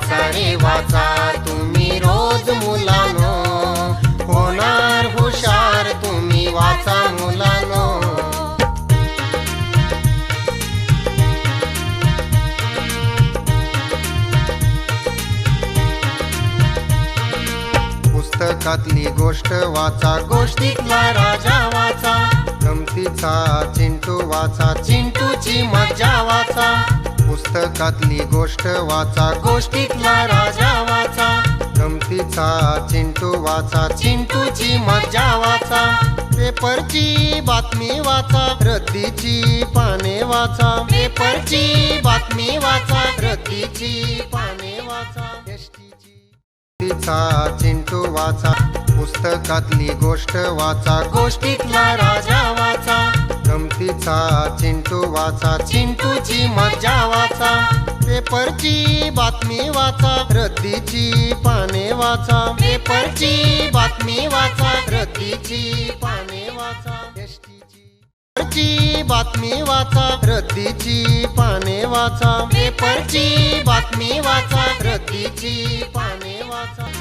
रे वाचा. तुम्ही रोज मुलानो होणार हुशार. तुम्ही वाचा मुलानो. पुस्तकातली गोष्ट वाचा गोष्टीतला राजा वाचा. गमतीचा चिंटू वाचा चिंटूची मज्जा वाचा. पुस्तकातली गोष्ट वाचा. गोष्टीतला राजा वाचा. गमतीचा चिंटू वाचा. चिंटूची मज्जा वाचा. पेपरची बातमी वाचा. रद्दीची पाने वाचा. पेपरची बातमी वाचा. रद्दीची पाने वाचा. चिंटू वाचा. पुस्तकातली गोष्ट वाचा. गोष्टीतला राजा वाचा वाचा चिंटू वाचा चिंटूची मज्जा वाचा. पेपरची बातमी वाचा रद्दीची पाने वाचा. पेपरची बातमी वाचा रद्दीची पाने वाचा. पेपरची बातमी वाचा रद्दीची पाने वाचा. पेपरची बातमी वाचा रद्दीची पाने वाचा.